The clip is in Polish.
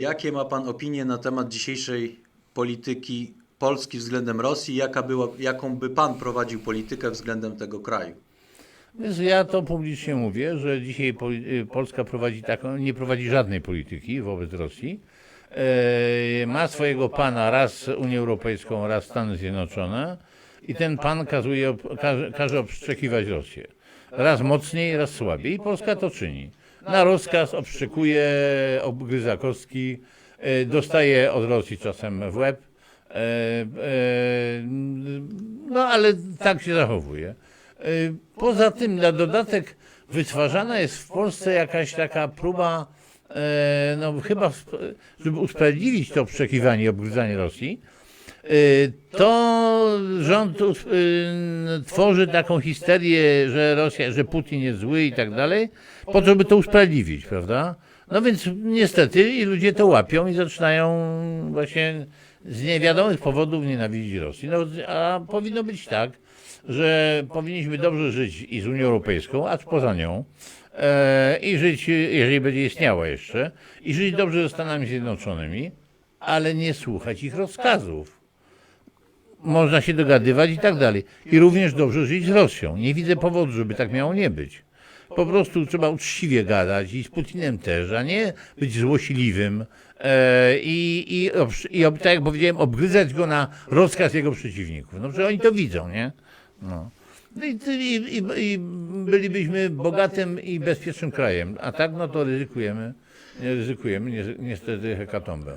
Jakie ma Pan opinie na temat dzisiejszej polityki Polski względem Rosji? Jaka była, jaką by Pan prowadził politykę względem tego kraju? Więc ja to publicznie mówię, że dzisiaj y, Polska prowadzi taką, nie prowadzi żadnej polityki wobec Rosji. E, ma swojego pana raz Unię Europejską, raz Stany Zjednoczone i ten pan kazuje, każe, każe obszczekiwać Rosję. Raz mocniej, raz słabiej. I Polska to czyni. Na rozkaz obszczekuje, obgryza kostki, e, dostaje od Rosji czasem w łeb. E, e, no ale tak się zachowuje. Poza tym na dodatek wytwarzana jest w Polsce jakaś taka próba, no chyba, żeby usprawiedliwić to przekiwanie i obgryzanie Rosji, to rząd y, tworzy taką histerię, że Rosja, że Putin jest zły i tak dalej, po to, żeby to usprawiedliwić, prawda? No więc niestety i ludzie to łapią i zaczynają właśnie z niewiadomych powodów nienawidzić Rosji. No, a powinno być tak, że powinniśmy dobrze żyć i z Unią Europejską, a poza nią, e, i żyć, jeżeli będzie istniała jeszcze, i żyć dobrze ze Stanami Zjednoczonymi, ale nie słuchać ich rozkazów. Można się dogadywać i tak dalej. I również dobrze żyć z Rosją. Nie widzę powodu, żeby tak miało nie być. Po prostu trzeba uczciwie gadać i z Putinem też, a nie być złośliwym e, i, i, i tak jak powiedziałem, obgryzać go na rozkaz jego przeciwników. No przecież oni to widzą, nie? No. No I, i, i, bylibyśmy bogatym i bezpiecznym krajem, a tak no to ryzykujemy, ryzykujemy ni- niestety hekatombę.